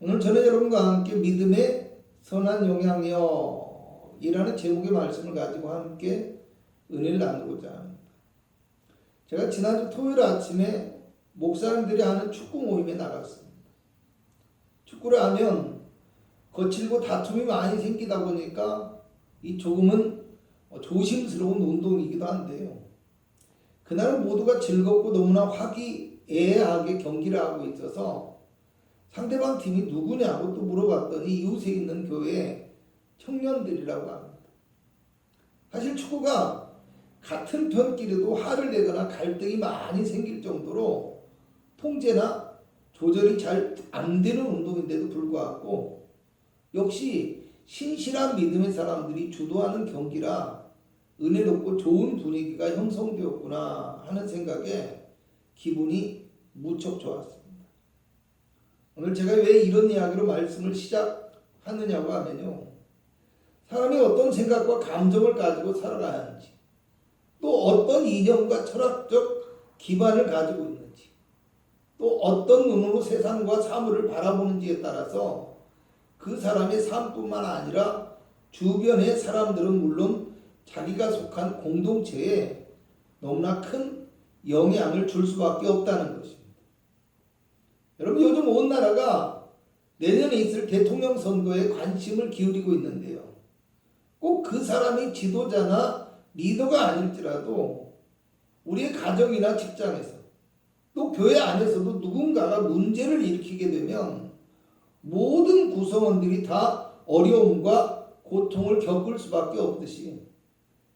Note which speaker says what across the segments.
Speaker 1: 오늘 저는 여러분과 함께 믿음의 선한 영향력이라는 제목의 말씀을 가지고 함께 은혜를 나누고자 합니다. 제가 지난주 토요일 아침에 목사님들이 하는 축구 모임에 나갔습니다. 축구를 하면 거칠고 다툼이 많이 생기다 보니까 이 조금은 조심스러운 운동이기도 한데요. 그날은 모두가 즐겁고 너무나 화기애애하게 경기를 하고 있어서 상대방 팀이 누구냐고 또 물어봤더니 이웃에 있는 교회 청년들이라고 합니다. 사실 축구가 같은 편끼리도 화를 내거나 갈등이 많이 생길 정도로 통제나 조절이 잘 안 되는 운동인데도 불구하고 역시 신실한 믿음의 사람들이 주도하는 경기라 은혜롭고 좋은 분위기가 형성되었구나 하는 생각에 기분이 무척 좋았습니다. 오늘 제가 왜 이런 이야기로 말씀을 시작하느냐고 하면요. 사람이 어떤 생각과 감정을 가지고 살아가야 하는지, 또 어떤 이념과 철학적 기반을 가지고 있는지, 또 어떤 눈으로 세상과 사물을 바라보는지에 따라서 그 사람의 삶뿐만 아니라 주변의 사람들은 물론 자기가 속한 공동체에 너무나 큰 영향을 줄 수밖에 없다는 것입니다. 여러분 요즘 온 나라가 내년에 있을 대통령 선거에 관심을 기울이고 있는데요. 꼭 그 사람이 지도자나 리더가 아닐지라도 우리의 가정이나 직장에서 또 교회 안에서도 누군가가 문제를 일으키게 되면 모든 구성원들이 다 어려움과 고통을 겪을 수밖에 없듯이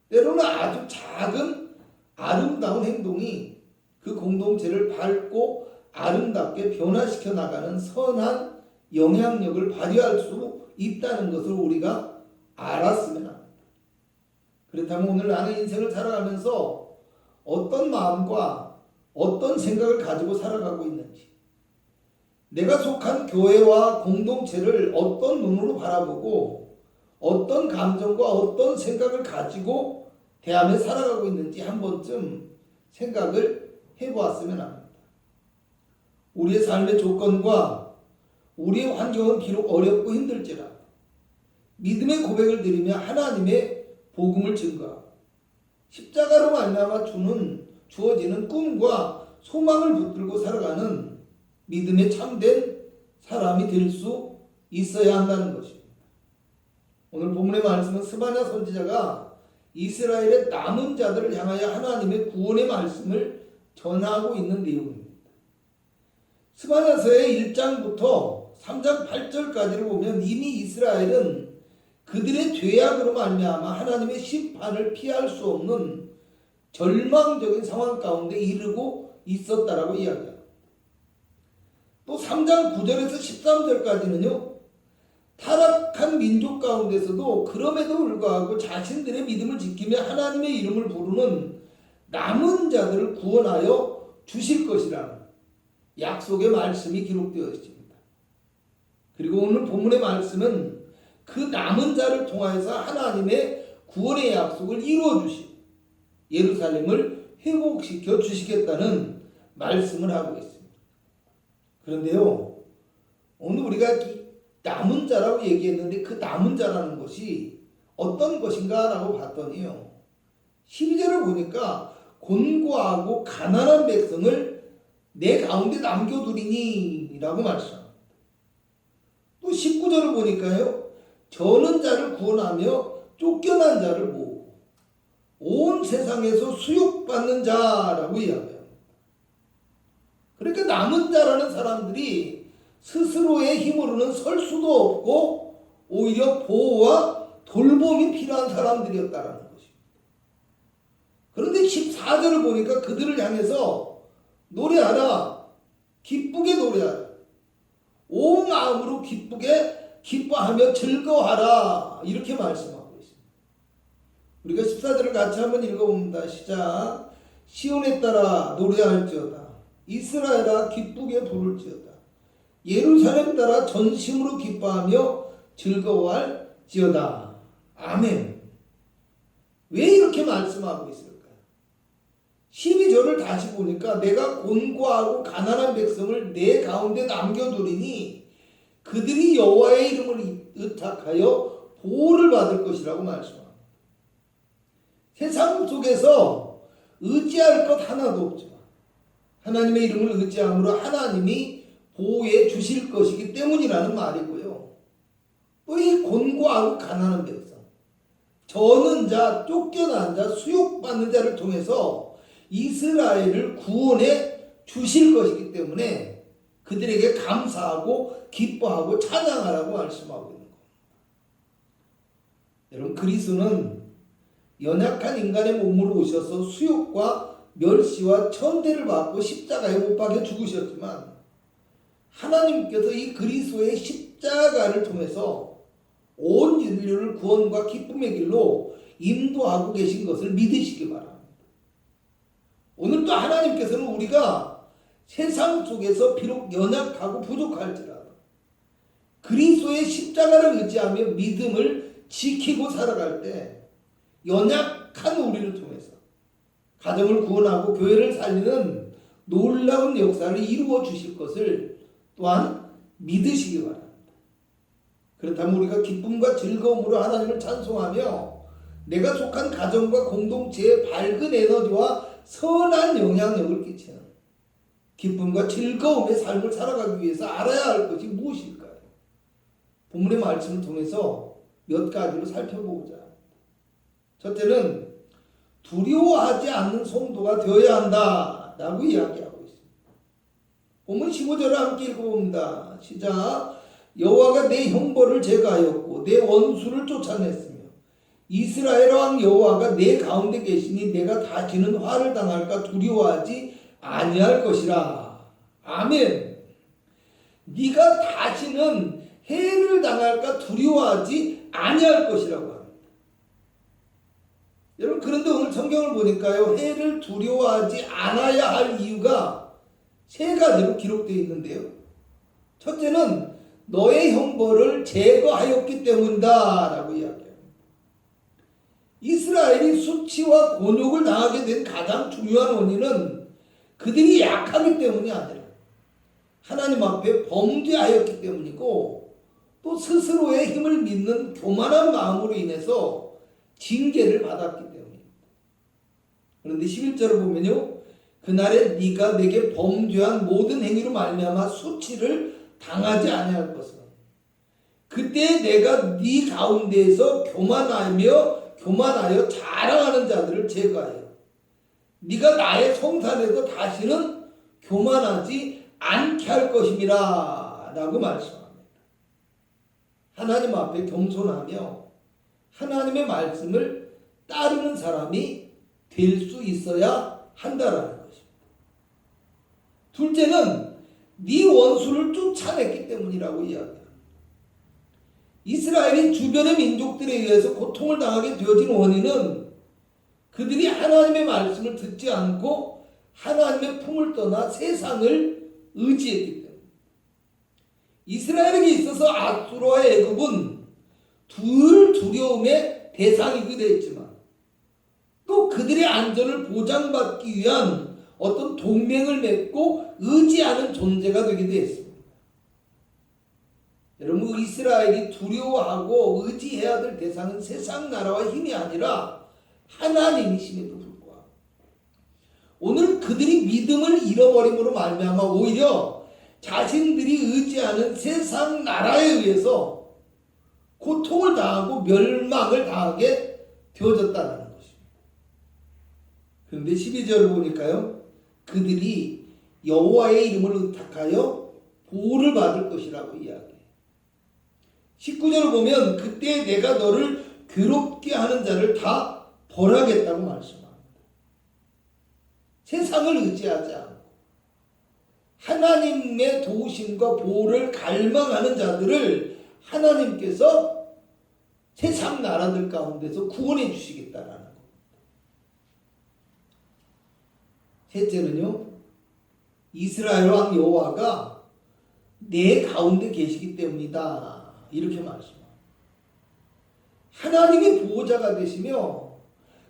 Speaker 1: 때로는 아주 작은 아름다운 행동이 그 공동체를 밝고 아름답게 변화시켜 나가는 선한 영향력을 발휘할 수 있다는 것을 우리가 알았으면 합니다. 그렇다면 오늘 나는 인생을 살아가면서 어떤 마음과 어떤 생각을 가지고 살아가고 있는지, 내가 속한 교회와 공동체를 어떤 눈으로 바라보고 어떤 감정과 어떤 생각을 가지고 대하며 살아가고 있는지 한 번쯤 생각을 해보았으면 합니다. 우리의 삶의 조건과 우리의 환경은 비록 어렵고 힘들지라도 믿음의 고백을 드리며 하나님의 복음을 증거하고 십자가로 말미암아 주는 주어지는 꿈과 소망을 붙들고 살아가는 믿음의 참된 사람이 될 수 있어야 한다는 것입니다. 오늘 본문의 말씀은 스바냐 선지자가 이스라엘의 남은 자들을 향하여 하나님의 구원의 말씀을 전하고 있는 내용입니다. 스바냐서의 1장부터 3장 8절까지를 보면 이미 이스라엘은 그들의 죄악으로 말미암아 하나님의 심판을 피할 수 없는 절망적인 상황 가운데 이르고 있었다라고 이야기합니다. 또 3장 9절에서 13절까지는요. 타락한 민족 가운데서도 그럼에도 불구하고 자신들의 믿음을 지키며 하나님의 이름을 부르는 남은 자들을 구원하여 주실 것이라는 약속의 말씀이 기록되어 있습니다. 그리고 오늘 본문의 말씀은 그 남은 자를 통하여서 하나님의 구원의 약속을 이루어 주시고 예루살렘을 회복시켜 주시겠다는 말씀을 하고 있습니다. 그런데요, 오늘 우리가 남은 자라고 얘기했는데 그 남은 자라는 것이 어떤 것인가라고 봤더니요. 12절을 보니까 곤고하고 가난한 백성을 내 가운데 남겨두리니 라고 말씀합니다. 또 19절을 보니까요. 저는 자를 구원하며 쫓겨난 자를 모으고 온 세상에서 수욕받는 자라고 이야기합니다. 그러니까 남은 자라는 사람들이 스스로의 힘으로는 설 수도 없고 오히려 보호와 돌봄이 필요한 사람들이었다라는 것입니다. 그런데 14절을 보니까 그들을 향해서 노래하라. 기쁘게 노래하라. 온 마음으로 기쁘게 기뻐하며 즐거워하라. 이렇게 말씀하고 있습니다. 우리가 14절을 같이 한번 읽어봅니다. 시작. 시온에 따라 노래할지어다. 이스라엘아 기쁘게 부를지어다. 예루살렘 따라 전심으로 기뻐하며 즐거워할지어다. 아멘. 왜 이렇게 말씀하고 있을까요? 12절을 다시 보니까 내가 곤고하고 가난한 백성을 내 가운데 남겨두리니 그들이 여호와의 이름을 의탁하여 보호를 받을 것이라고 말씀합니다. 세상 속에서 의지할 것 하나도 없지만 하나님의 이름을 의지함으로 하나님이 보호해 주실 것이기 때문이라는 말이고요. 또 이 곤고하고 가난한 백성, 저는 자, 쫓겨난 자, 수욕받는 자를 통해서 이스라엘을 구원해 주실 것이기 때문에 그들에게 감사하고 기뻐하고 찬양하라고 말씀하고 있는 겁니다. 여러분 그리스도는 연약한 인간의 몸으로 오셔서 수욕과 멸시와 천대를 받고 십자가에 못 박혀 죽으셨지만 하나님께서 이 그리스도의 십자가를 통해서 온 인류를 구원과 기쁨의 길로 인도하고 계신 것을 믿으시기 바랍니다. 오늘도 하나님께서는 우리가 세상 속에서 비록 연약하고 부족할지라도 그리스도의 십자가를 의지하며 믿음을 지키고 살아갈 때 연약한 우리를 통해서 가정을 구원하고 교회를 살리는 놀라운 역사를 이루어 주실 것을 또한 믿으시기 바랍니다. 그렇다면 우리가 기쁨과 즐거움으로 하나님을 찬송하며 내가 속한 가정과 공동체에 밝은 에너지와 선한 영향력을 끼치는 기쁨과 즐거움의 삶을 살아가기 위해서 알아야 할 것이 무엇일까요? 본문의 말씀을 통해서 몇 가지로 살펴보고자. 첫째는 두려워하지 않는 성도가 되어야 한다 라고 이야기하고 있습니다. 본문 15절을 함께 읽어봅니다. 시작. 여호와가 내 형벌을 제거하였고 내 원수를 쫓아냈으며 이스라엘 왕 여호와가 내 가운데 계시니 내가 다시는 화를 당할까 두려워하지 아니할 것이라. 아멘. 네가 다시는 해를 당할까 두려워하지 아니할 것이라고 합니다. 여러분 그런데 오늘 성경을 보니까요 해를 두려워하지 않아야 할 이유가 세 가지로 기록되어 있는데요. 첫째는 너의 형벌을 제거하였기 때문이다라고 이야기합니다. 이스라엘이 수치와 곤욕을 당하게 된 가장 중요한 원인은 그들이 약하기 때문이 아니라 하나님 앞에 범죄하였기 때문이고 또 스스로의 힘을 믿는 교만한 마음으로 인해서 징계를 받았기 때문입니다. 그런데 11절을 보면요. 그날에 네가 내게 범죄한 모든 행위로 말미암아 수치를 당하지 아니할 것은 그때 내가 네 가운데에서 교만하며 교만하여 자랑하는 자들을 제거하여 네가 나의 성산에서 다시는 교만하지 않게 할 것임이라 라고 말씀합니다. 하나님 앞에 겸손하며 하나님의 말씀을 따르는 사람이 될 수 있어야 한다라는 것입니다. 둘째는 네 원수를 쫓아냈기 때문이라고 이야기합니다. 이스라엘이 주변의 민족들에 의해서 고통을 당하게 되어진 원인은 그들이 하나님의 말씀을 듣지 않고 하나님의 품을 떠나 세상을 의지했기 때문에 이스라엘에게 있어서 아수르와 애굽은 둘 두려움의 대상이게 되었지만 또 그들의 안전을 보장받기 위한 어떤 동맹을 맺고 의지하는 존재가 되게 되었습니다. 여러분 이스라엘이 두려워하고 의지해야 될 대상은 세상 나라와 힘이 아니라 하나님이심에도 불구하고 오늘 그들이 믿음을 잃어버림으로 말미암아 오히려 자신들이 의지하는 세상 나라에 의해서 고통을 당하고 멸망을 당하게 되어졌다는 것입니다. 그런데 12절을 보니까요. 그들이 여호와의 이름을 의탁하여 보호를 받을 것이라고 이야기해요. 19절을 보면 그때 내가 너를 괴롭게 하는 자를 다 벌하겠다고 말씀합니다. 세상을 의지하지 않고 하나님의 도우심과 보호를 갈망하는 자들을 하나님께서 세상 나라들 가운데서 구원해 주시겠다라는 겁니다. 셋째는요. 이스라엘 왕 여호와가 내 가운데 계시기 때문이다. 이렇게 말씀합니다. 하나님이 보호자가 되시며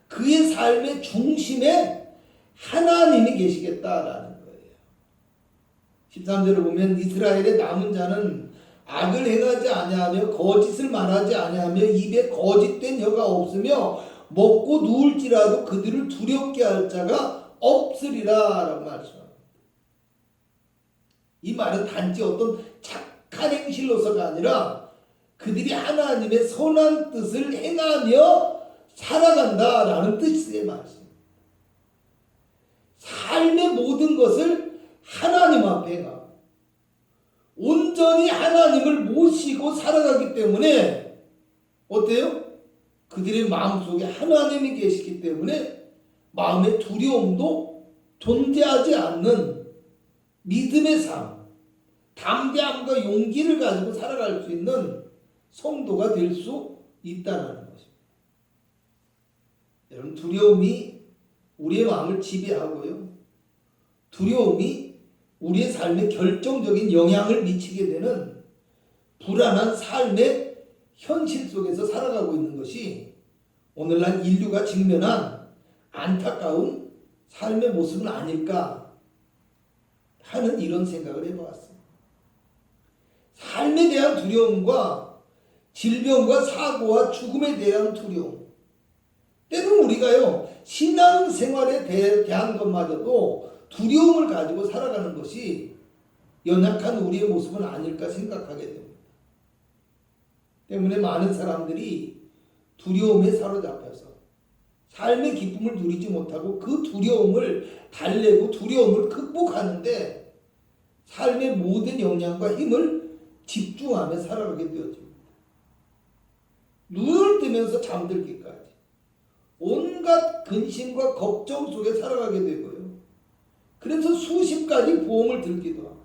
Speaker 1: 그의 삶의 중심에 하나님이 계시겠다라는 거예요. 13절을 보면 이스라엘의 남은 자는 악을 행하지 아니하며 거짓을 말하지 아니하며 입에 거짓된 혀가 없으며 먹고 누울지라도 그들을 두렵게 할 자가 없으리라 라고 말씀합니다. 이 말은 단지 어떤 착한 행실로서가 아니라 그들이 하나님의 선한 뜻을 행하며 살아간다라는 뜻의 말씀. 삶의 모든 것을 하나님 앞에 가. 온전히 하나님을 모시고 살아가기 때문에 어때요? 그들의 마음속에 하나님이 계시기 때문에 마음의 두려움도 존재하지 않는 믿음의 삶, 담대함과 용기를 가지고 살아갈 수 있는 성도가 될 수 있다는 것입니다. 여러분 두려움이 우리의 마음을 지배하고요. 두려움이 우리의 삶에 결정적인 영향을 미치게 되는 불안한 삶의 현실 속에서 살아가고 있는 것이 오늘날 인류가 직면한 안타까운 삶의 모습은 아닐까 하는 이런 생각을 해보았습니다. 삶에 대한 두려움과 질병과 사고와 죽음에 대한 두려움. 때로는 우리가요, 신앙생활에 대- 대한 것마저도 두려움을 가지고 살아가는 것이 연약한 우리의 모습은 아닐까 생각하게 됩니다. 때문에 많은 사람들이 두려움에 사로잡혀서 삶의 기쁨을 누리지 못하고 그 두려움을 달래고 두려움을 극복하는데 삶의 모든 역량과 힘을 집중하며 살아가게 되어집니다. 눈을 뜨면서 잠들기까지 온갖 근심과 걱정 속에 살아가게 되고요. 그래서 수십 가지 보험을 들기도 하고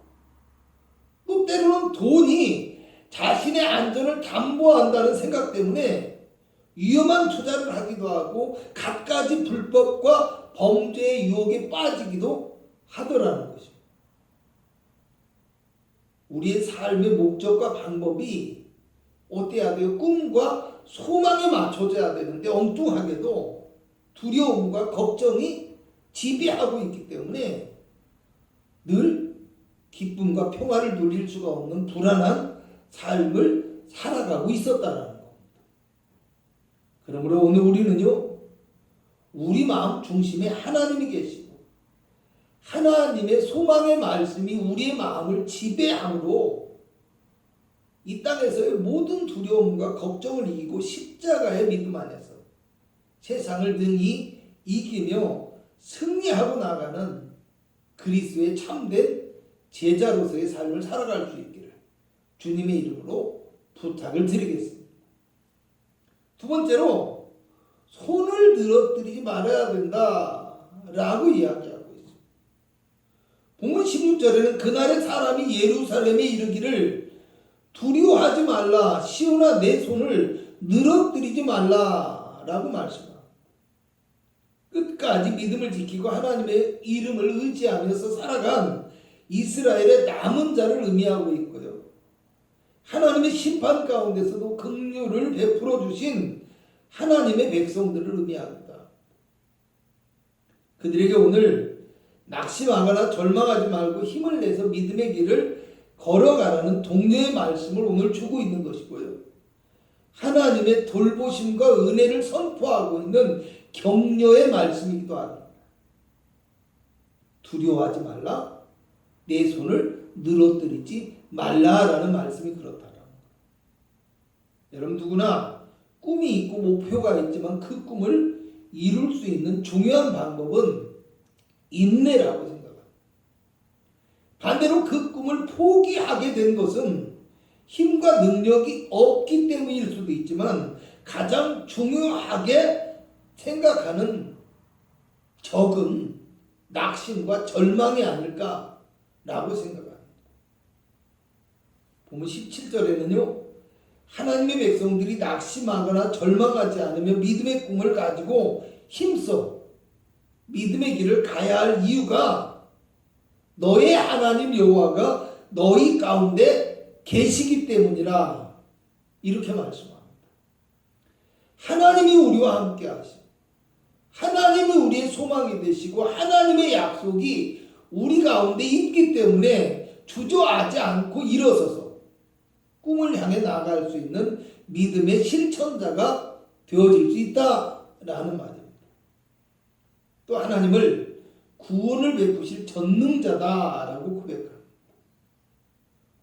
Speaker 1: 또 때로는 돈이 자신의 안전을 담보한다는 생각 때문에 위험한 투자를 하기도 하고 갖가지 불법과 범죄의 유혹에 빠지기도 하더라는 것입니다. 우리의 삶의 목적과 방법이 어때야 돼요? 꿈과 소망에 맞춰져야 되는데 엉뚱하게도 두려움과 걱정이 지배하고 있기 때문에 늘 기쁨과 평화를 누릴 수가 없는 불안한 삶을 살아가고 있었다는 겁니다. 그러므로 오늘 우리는요, 우리 마음 중심에 하나님이 계시고, 하나님의 소망의 말씀이 우리의 마음을 지배함으로 이 땅에서의 모든 두려움과 걱정을 이기고 십자가의 믿음 안에서 세상을 능히 이기며 승리하고 나가는 그리스도의 참된 제자로서의 삶을 살아갈 수 있기를 주님의 이름으로 부탁을 드리겠습니다. 두 번째로 손을 늘어뜨리지 말아야 된다라고 이야기하고 있습니다. 본문 16절에는 그날의 사람이 예루살렘에 이르기를 두려워하지 말라 시온아 내 손을 늘어뜨리지 말라라고 말씀합니다. 끝까지 믿음을 지키고 하나님의 이름을 의지하면서 살아간 이스라엘의 남은 자를 의미하고 있고요. 하나님의 심판 가운데서도 긍휼을 베풀어 주신 하나님의 백성들을 의미합니다. 그들에게 오늘 낙심하거나 절망하지 말고 힘을 내서 믿음의 길을 걸어가라는 동료의 말씀을 오늘 주고 있는 것이고요. 하나님의 돌보심과 은혜를 선포하고 있는 격려의 말씀이기도 합니다. 두려워하지 말라. 내 손을 늘어뜨리지 말라라는 말씀이 그렇다라는 거예요. 여러분 누구나 꿈이 있고 목표가 있지만 그 꿈을 이룰 수 있는 중요한 방법은 인내라고. 반대로 그 꿈을 포기하게 된 것은 힘과 능력이 없기 때문일 수도 있지만 가장 중요하게 생각하는 적은 낙심과 절망이 아닐까라고 생각합니다. 보면 17절에는요. 하나님의 백성들이 낙심하거나 절망하지 않으며 믿음의 꿈을 가지고 힘써 믿음의 길을 가야 할 이유가 너의 하나님 여호와가 너희 가운데 계시기 때문이라 이렇게 말씀합니다. 하나님이 우리와 함께 하시고 하나님이 우리의 소망이 되시고 하나님의 약속이 우리 가운데 있기 때문에 주저하지 않고 일어서서 꿈을 향해 나아갈 수 있는 믿음의 실천자가 되어질 수 있다라는 말입니다. 또 하나님을 구원을 베푸실 전능자다라고 고백합니다.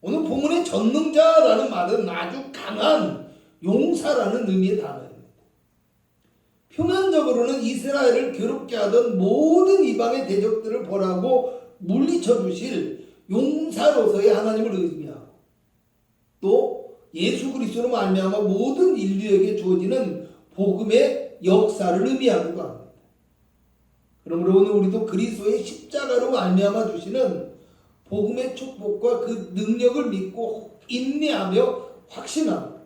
Speaker 1: 오늘 본문의 전능자라는 말은 아주 강한 용사라는 의미의 단어입니다. 표면적으로는 이스라엘을 괴롭게 하던 모든 이방의 대적들을 벌하고 물리쳐 주실 용사로서의 하나님을 의미하고 또 예수 그리스도로 말미암아 모든 인류에게 주어지는 복음의 역사를 의미하기도 합니다. 그러므로 오늘 우리도 그리스도의 십자가로 말미암아 주시는 복음의 축복과 그 능력을 믿고 인내하며 확신하고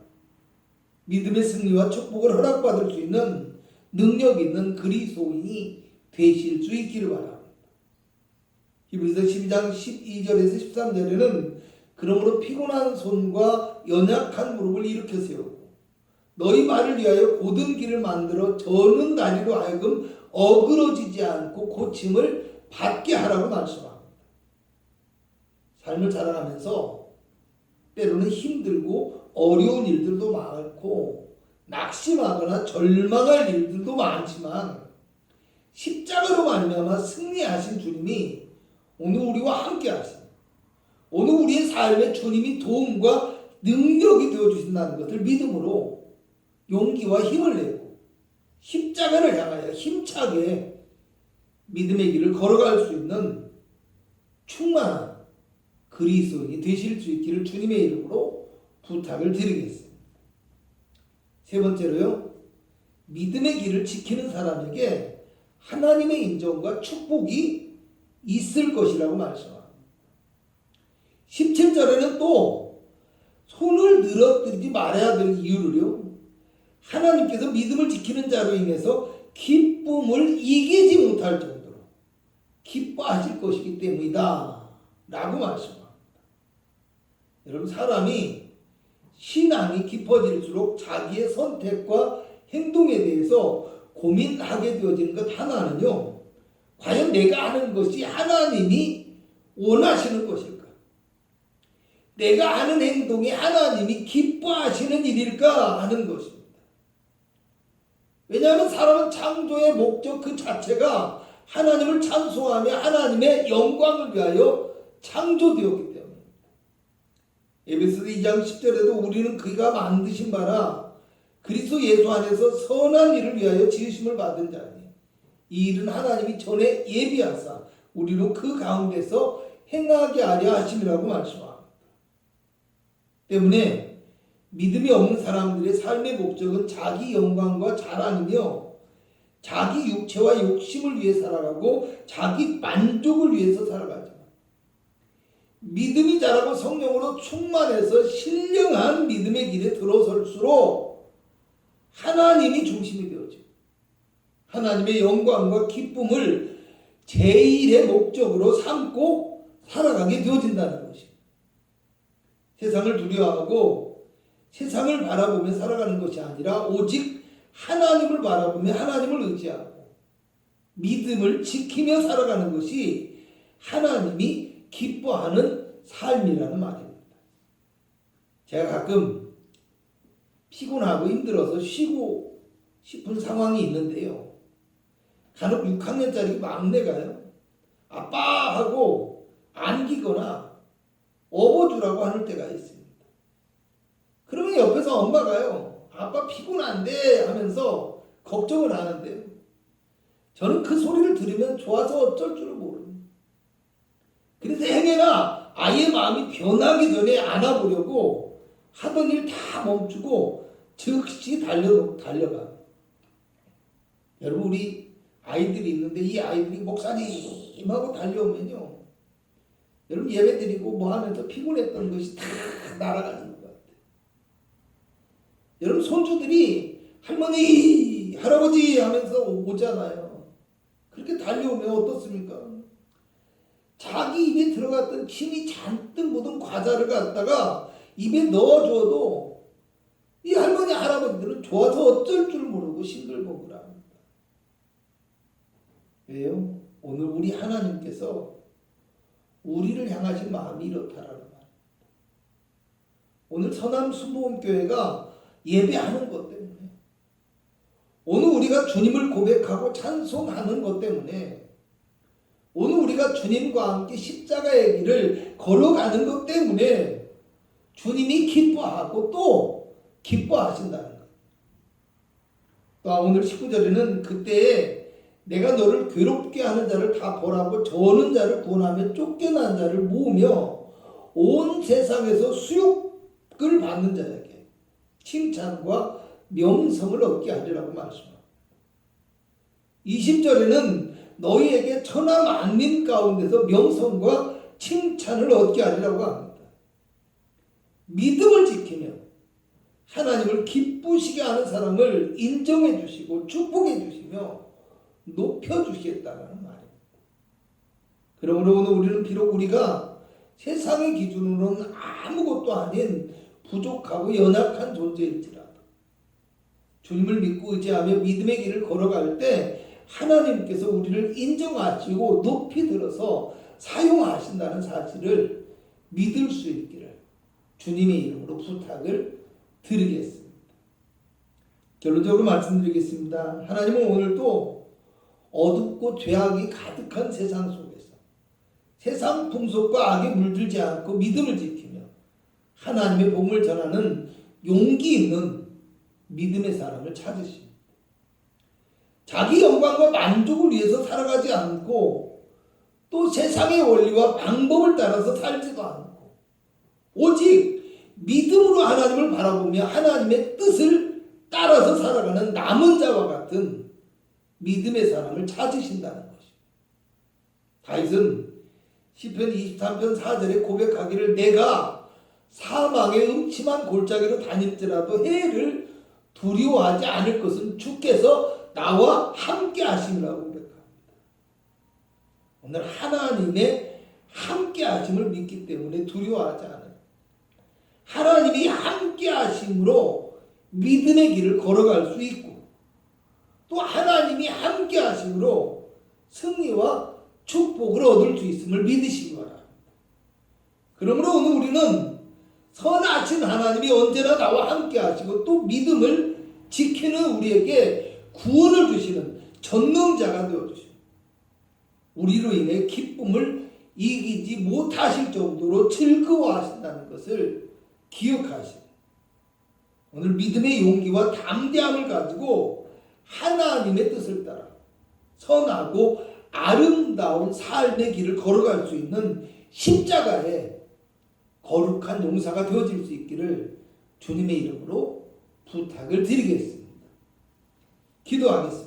Speaker 1: 믿음의 승리와 축복을 허락받을 수 있는 능력 있는 그리스도인이 되실 수 있기를 바랍니다. 히브리서 12장 12절에서 13절에는 그러므로 피곤한 손과 연약한 무릎을 일으켜 세우고 너희 말을 위하여 고든 길을 만들어 저는 다리로 하여금 어그러지지 않고 고침을 받게 하라고 말씀합니다. 삶을 살아가면서 때로는 힘들고 어려운 일들도 많고 낙심하거나 절망할 일들도 많지만 십자가로 말미암아 승리하신 주님이 오늘 우리와 함께 하십니다. 오늘 우리의 삶에 주님이 도움과 능력이 되어 주신다는 것을 믿음으로 용기와 힘을 내고 십자가를 향하여 힘차게 믿음의 길을 걸어갈 수 있는 충만한 그리스도인이 되실 수 있기를 주님의 이름으로 부탁을 드리겠습니다. 세 번째로요. 믿음의 길을 지키는 사람에게 하나님의 인정과 축복이 있을 것이라고 말씀합니다. 17절에는 또 손을 늘어뜨리지 말아야 될 이유를요. 하나님께서 믿음을 지키는 자로 인해서 기쁨을 이기지 못할 정도로 기뻐하실 것이기 때문이다. 라고 말씀합니다. 여러분, 사람이 신앙이 깊어질수록 자기의 선택과 행동에 대해서 고민하게 되어지는 것 하나는요. 과연 내가 하는 것이 하나님이 원하시는 것일까? 내가 하는 행동이 하나님이 기뻐하시는 일일까 하는 것입니다. 왜냐하면 사람은 창조의 목적 그 자체가 하나님을 찬송하며 하나님의 영광을 위하여 창조되었기 때문입니다. 에베소서 2장 10절에도 우리는 그가 만드신 바라 그리스도 예수 안에서 선한 일을 위하여 지으심을 받은 자니 이 일은 하나님이 전에 예비하사 우리로 그 가운데서 행하게 하려 하심이라고 말씀합니다. 때문에 믿음이 없는 사람들의 삶의 목적은 자기 영광과 자랑이며 자기 육체와 욕심을 위해 살아가고 자기 만족을 위해서 살아가죠. 믿음이 자라고 성령으로 충만해서 신령한 믿음의 길에 들어설수록 하나님이 중심이 되어져. 하나님의 영광과 기쁨을 제일의 목적으로 삼고 살아가게 되어진다는 것이. 세상을 두려워하고 세상을 바라보며 살아가는 것이 아니라 오직 하나님을 바라보며 하나님을 의지하고 믿음을 지키며 살아가는 것이 하나님이 기뻐하는 삶이라는 말입니다. 제가 가끔 피곤하고 힘들어서 쉬고 싶은 상황이 있는데요. 간혹 6학년짜리 막내가요. 아빠 하고 안기거나 업어주라고 하는 때가 있습니다. 그러면 옆에서 엄마가요. 아빠 피곤한데 하면서 걱정을 하는데요. 저는 그 소리를 들으면 좋아서 어쩔 줄을 모릅니다. 그래서 행여나 아이의 마음이 변하기 전에 안아보려고 하던 일 다 멈추고 즉시 달려, 달려가. 여러분, 우리 아이들이 있는데 이 아이들이 목사님 하고 달려오면요. 여러분 예배 드리고 뭐 하면서 피곤했던 것이 다 같아요. 여러분 손주들이 할머니, 할아버지 하면서 오잖아요. 그렇게 달려오면 어떻습니까? 자기 입에 들어갔던 침이 잔뜩 묻은 과자를 갖다가 입에 넣어줘도 이 할머니, 할아버지들은 좋아서 어쩔 줄 모르고 싱글벙글 합니다. 왜요? 오늘 우리 하나님께서 우리를 향하신 마음이 이렇다라는 말. 오늘 서남 수보원교회가 예배하는 것 때문에 오늘 우리가 주님을 고백하고 찬송하는 것 때문에 오늘 우리가 주님과 함께 십자가의 길을 걸어가는 것 때문에 주님이 기뻐하고 또 기뻐하신다는 것. 또 오늘 19절에는 그때에 내가 너를 괴롭게 하는 자를 다 보라고 저는 자를 구원하며 쫓겨난 자를 모으며 온 세상에서 수욕을 받는 자에게 칭찬과 명성을 얻게 하리라고 말씀합니다. 20절에는 너희에게 천하 만민 가운데서 명성과 칭찬을 얻게 하리라고 합니다. 믿음을 지키며 하나님을 기쁘시게 하는 사람을 인정해 주시고 축복해 주시며 높여 주시겠다는 말입니다. 그러므로 오늘 우리는 비록 우리가 세상의 기준으로는 아무것도 아닌 부족하고 연약한 존재일지라도 주님을 믿고 의지하며 믿음의 길을 걸어갈 때 하나님께서 우리를 인정하시고 높이 들어서 사용하신다는 사실을 믿을 수 있기를 주님의 이름으로 부탁을 드리겠습니다. 결론적으로 말씀드리겠습니다. 하나님은 오늘도 어둡고 죄악이 가득한 세상 속에서 세상 풍속과 악에 물들지 않고 믿음을 지키며 하나님의 복음을 전하는 용기 있는 믿음의 사람을 찾으십니다. 자기 영광과 만족을 위해서 살아가지 않고 또 세상의 원리와 방법을 따라서 살지도 않고 오직 믿음으로 하나님을 바라보며 하나님의 뜻을 따라서 살아가는 남은 자와 같은 믿음의 사람을 찾으신다는 것입니다. 다윗은 시편 23편 4절에 고백하기를 내가 사망의 음침한 골짜기로 다닐지라도 해를 두려워하지 않을 것은 주께서 나와 함께 하심이라고 고백합니다. 오늘 하나님의 함께 하심을 믿기 때문에 두려워하지 않아요. 하나님이 함께 하심으로 믿음의 길을 걸어갈 수 있고 또 하나님이 함께 하심으로 승리와 축복을 얻을 수 있음을 믿으시기 바랍니다. 그러므로 오늘 우리는 선하신 하나님이 언제나 나와 함께 하시고 또 믿음을 지키는 우리에게 구원을 주시는 전능자가 되어 주시고 우리로 인해 기쁨을 이기지 못하실 정도로 즐거워하신다는 것을 기억하시고 오늘 믿음의 용기와 담대함을 가지고 하나님의 뜻을 따라 선하고 아름다운 삶의 길을 걸어갈 수 있는 십자가의 거룩한 용사가 되어질 수 있기를 주님의 이름으로 부탁을 드리겠습니다. 기도하겠습니다.